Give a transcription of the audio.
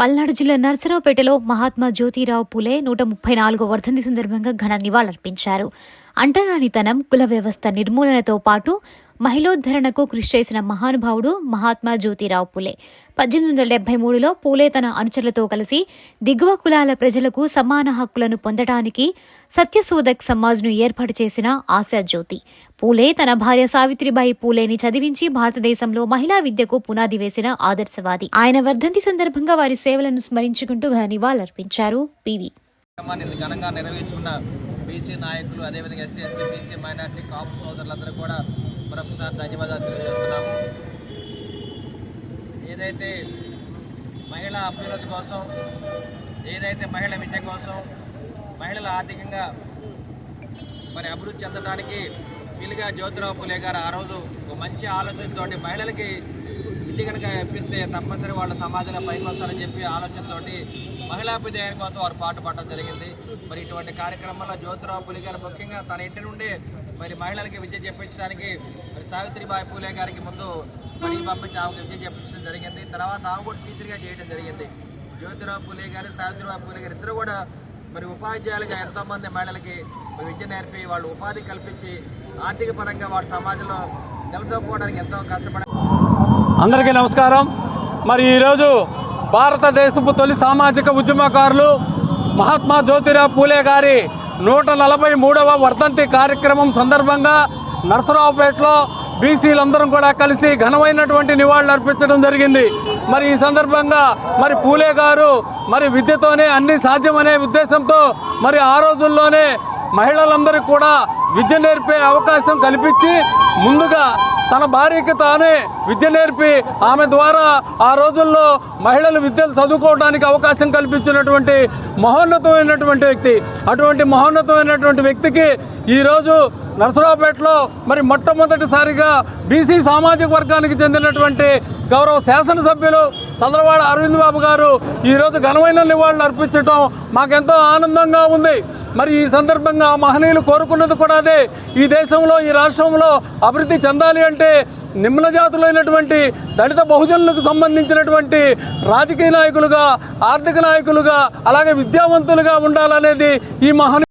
పల్నాడు జిల్లా నర్సరావుపేటలో మహాత్మా జ్యోతిరావు పులే నూట ముప్పై నాలుగో వర్ధంతి సందర్భంగా ఘన నివాళులర్పించారు. అంటరానితనం కుల వ్యవస్థ నిర్మూలనతో పాటు మహిళోద్ధరణకు కృషి చేసిన మహానుభావుడు మహాత్మా జ్యోతిరావు పులే. పద్దెనిమిది వందల డెబ్బై మూడులో పూలే తన అనుచరులతో కలిసి దిగువ కులాల ప్రజలకు సమాన హక్కులను పొందడానికి సత్యశోధక్ సమాజ్ను ఏర్పాటు చేసిన ఆశాజ్యోతి పూలే తన భార్య సావిత్రిబాయి పూలేని చదివించి భారతదేశంలో మహిళా విద్యకు పునాది వేసిన ఆదర్శవాది. ఆయన వర్ధంతి సందర్భంగా వారి సేవలను స్మరించుకుంటూ ఘన నివాళులర్పించారు. పివి. ఘనంగా నెరవేర్చుకున్న బీసీ నాయకులు అదేవిధంగా ఎస్సీ బీసీ మైనార్టీ కాపు సోదరులందరూ కూడా మరొకసారి ధన్యవాదాలు తెలియజేస్తున్నాము. ఏదైతే మహిళా అభ్యున్నతి కోసం ఏదైతే మహిళ విద్య కోసం మహిళలు ఆర్థికంగా మరి అభివృద్ధి చెందడానికి పిల్లిగా జ్యోతిరావు పులే గారు ఆ రోజు ఒక మంచి ఆలోచనతోటి మహిళలకి విద్య కనుక ఇప్పిస్తే తప్పనిసరి వాళ్ళ సమాజంలో పైకి వస్తారని చెప్పి ఆలోచనతోటి మహిళా విజయం కోసం వారు పాటుపడడం జరిగింది. మరి ఇటువంటి కార్యక్రమంలో జ్యోతిరావు పులి గారు ముఖ్యంగా తన ఇంటి నుండి మరి మహిళలకి విద్య చెప్పించడానికి మరి సావిత్రిబాయి పూలే గారికి ముందు మరి పంపించి ఆమెకు విద్య చెప్పించడం జరిగింది. తర్వాత ఆమె కూడా టీచర్గా చేయడం జరిగింది. జ్యోతిరావు పూలే గారు సావిత్రిబాయి పూలే గారు ఇద్దరు కూడా మరి ఉపాధ్యాయులుగా ఎంతోమంది మహిళలకి విద్య నేర్పి వాళ్ళు ఉపాధి కల్పించి ఆర్థిక పరంగా వారి సమాజంలో నిలదొక్కోవడానికి ఎంతో కష్టపడారు అందరికీ నమస్కారం. మరి ఈరోజు భారతదేశపు తొలి సామాజిక ఉద్యమకారులు మహాత్మా జ్యోతిరావు పూలే గారి నూట నలభై మూడవ వర్ధంతి కార్యక్రమం సందర్భంగా నర్సరావుపేటలో బీసీలందరం కూడా కలిసి ఘనమైనటువంటి నివాళులు అర్పించడం జరిగింది. మరి ఈ సందర్భంగా మరి పూలే గారు మరి విద్యతోనే అన్ని సాధ్యమనే ఉద్దేశంతో మరి ఆ రోజుల్లోనే మహిళలందరికీ కూడా విద్య నేర్పే అవకాశం కల్పించి ముందుగా తన భార్యకి తానే విద్య నేర్పి ఆమె ద్వారా ఆ రోజుల్లో మహిళలు విద్యలు చదువుకోవడానికి అవకాశం కల్పించినటువంటి మహోన్నతమైనటువంటి వ్యక్తి. అటువంటి మహోన్నతమైనటువంటి వ్యక్తికి ఈరోజు నరసరావుపేటలో మరి మొట్టమొదటిసారిగా బీసీ సామాజిక వర్గానికి చెందినటువంటి గౌరవ శాసనసభ్యులు చంద్రవాడ అరవింద్ బాబు గారు ఈరోజు ఘనమైన నివాళులు అర్పించడం మాకెంతో ఆనందంగా ఉంది. మరి ఈ సందర్భంగా ఆ మహనీయులు కోరుకున్నది కూడా అదే. ఈ దేశంలో ఈ రాష్ట్రంలో అభివృద్ధి చెందాలి అంటే నిమ్న జాతులైనటువంటి దళిత బహుజనులకు సంబంధించినటువంటి రాజకీయ నాయకులుగా ఆర్థిక నాయకులుగా అలాగే విద్యావంతులుగా ఉండాలనేది ఈ మహనీయులు